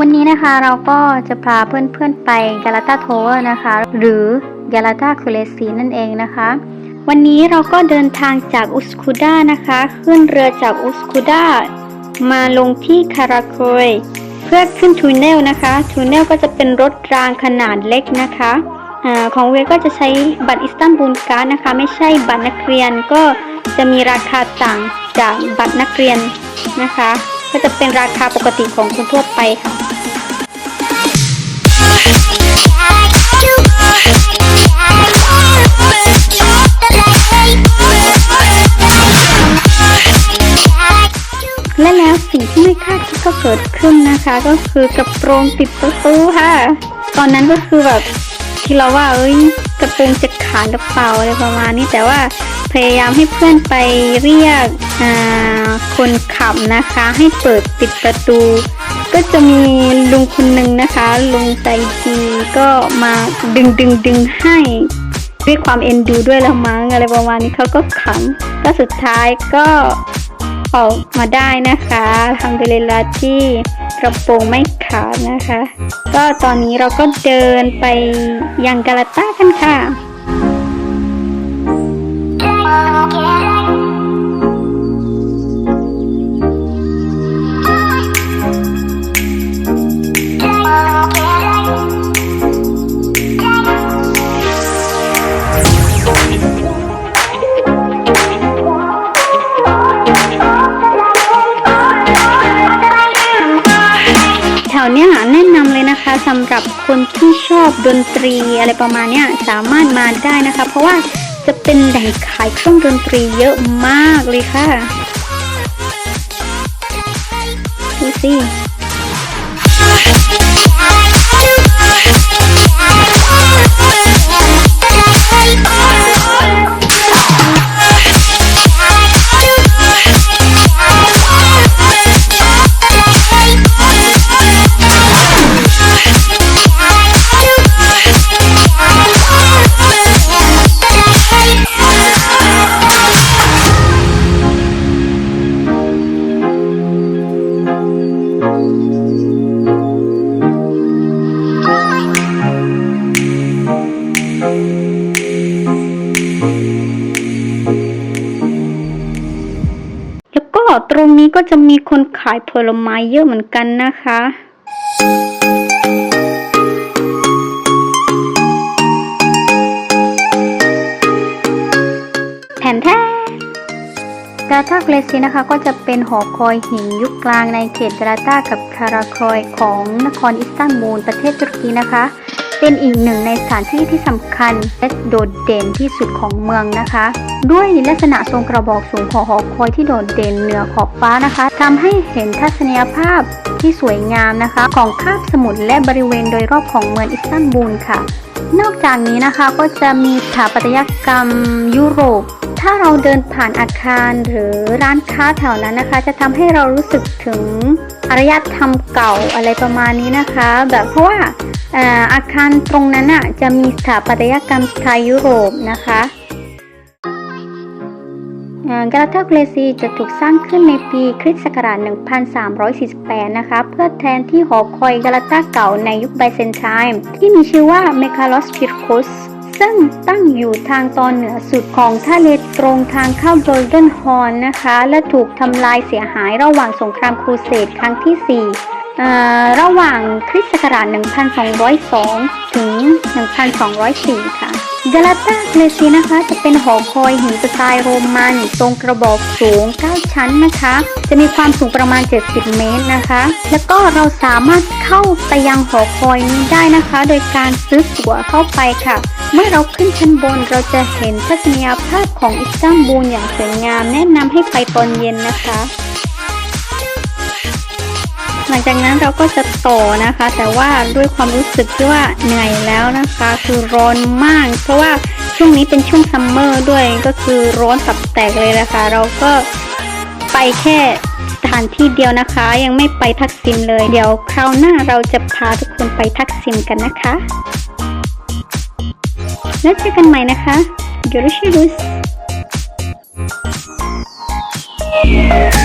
วันนี้นะคะเราก็จะพาเพื่อนๆไปกาลาตาโทเวอร์นะคะ หรือกาลาตาคูเลซีนั่นเองนะคะ วันนี้เราก็เดินทางจากอุสคูดานะคะ ขึ้นเรือจากอุสคูดามาลงที่คาราโคยเพื่อขึ้นทูเนลนะคะ ทูเนลก็จะเป็นรถรางขนาดเล็กนะคะอของเวก็จะใช้บัตรอิสตันบูลการ์ดนะคะ ไม่ใช่บัตรนักเรียนก็จะมีราคาต่างจากบัตรนักเรียนนะคะ ก็จะเป็นราคาปกติของคนทั่วไปค่ะ และแล้วสิ่งที่ไม่คาดคิดก็เกิดขึ้นนะคะ ก็คือกระโปรงติดประตูค่ะ ตอนนั้นก็คือแบบที่เราว่าเอ้ยกระโปรงจะขาดหรือเปล่าอะไรประมาณนี้แต่ว่าพยายามให้เพื่อนไปเรียกคนขับนะคะ ให้เปิดปิดประตู ก็จะมีลุงคนหนึ่งนะคะ ลุงใจดีก็มาดึงดึงดึงให้ด้วยความเอ็นดูด้วยละมั้งอะไรประมาณนี้เขาก็ขำก็สุดท้ายก็ ออกมาได้นะคะทำเดลิลาที่กระโปรงไม่ขาดนะคะ ก็ตอนนี้เราก็เดินไปยังกาลาต้ากันค่ะ เนี้ยแนะนำเลยนะคะสำหรับคนที่ชอบดนตรีอะไรประมาณเนี้ยสามารถมาได้นะคะ เพราะว่าจะเป็นแหล่งขายเครื่องดนตรีเยอะมากเลยค่ะดูสิ ตรงนี้ก็จะมีคนขายผลไม้เยอะเหมือนกันนะคะ แผ่นแท้กาตาเกรซีนะคะก็จะเป็นหอคอยหินยุคกลางในเขตกราตากับคาราคอยของนครอิสตันบูลประเทศตุรกีนะคะ เป็นอีกหนึ่งในสถานที่ที่สำคัญและโดดเด่นที่สุดของเมืองนะคะ ด้วยลักษณะทรงกระบอกสูงของหอคอยที่โดดเด่นเหนือขอบฟ้านะคะทำให้เห็นทัศนียภาพที่สวยงามนะคะ ของคาบสมุทรและบริเวณโดยรอบของเมืองอิสตันบูลค่ะ นอกจากนี้นะคะก็จะมีสถาปัตยกรรมยุโรปถ้าเราเดินผ่านอาคารหรือร้านค้าแถวนั้นนะคะ จะทำให้เรารู้สึกถึงอารยธรรมเก่าอะไรประมาณนี้นะคะ แบบเพราะว่า อาคารตรงนั้นอะจะมีสถาปัตยกรรมสไตล์ยุโรปนะคะกาลาตาเกรซีจะถูกสร้างขึ้นในปีคริสต์ศักราช 1348 นะคะ เพื่อแทนที่หอคอยกาลาตาเก่าในยุคไบเซนไทน์ที่มีชื่อว่าเมคาลอสคิรโคสซึ่งตั้งอยู่ทางตอนเหนือสุดของทะเลตรงทางเข้าโกลเดนฮอร์นนะคะ และถูกทำลายเสียหายระหว่างสงครามครูเสดครั้งที่ 4 ระหว่างคริสต์ศักราช 1202 ถึง 1204 ค่ะกาลาตาเกรซีนะคะ จะเป็นหอคอยหินสไตล์โรมัน ทรงกระบอกสูง 9 ชั้นนะคะ จะมีความสูงประมาณ 70 เมตรนะคะ แล้วก็เราสามารถเข้าไปยังหอคอยนี้ได้นะคะ โดยการซื้อตั๋วเข้าไปค่ะ เมื่อเราขึ้นชั้นบนเราจะเห็นทัศนียภาพของอิสตันบูลอย่างสวยงาม แนะนำให้ไปตอนเย็นนะคะ หลังจากนั้นเราก็จะต่อนะคะ แต่ว่าด้วยความรู้สึกที่ว่าเหนื่อยแล้วนะคะ คือร้อนมาก เพราะว่าช่วงนี้เป็นช่วงซัมเมอร์ด้วยก็คือร้อนตับแตกเลยนะคะ เราก็ไปแค่สถานที่เดียวนะคะ ยังไม่ไปทักซิมเลย เดี๋ยวคราวหน้าเราจะพาทุกคนไปทักซิมกันนะคะ แล้วเจอกันใหม่นะคะ Görüşürüz. Thank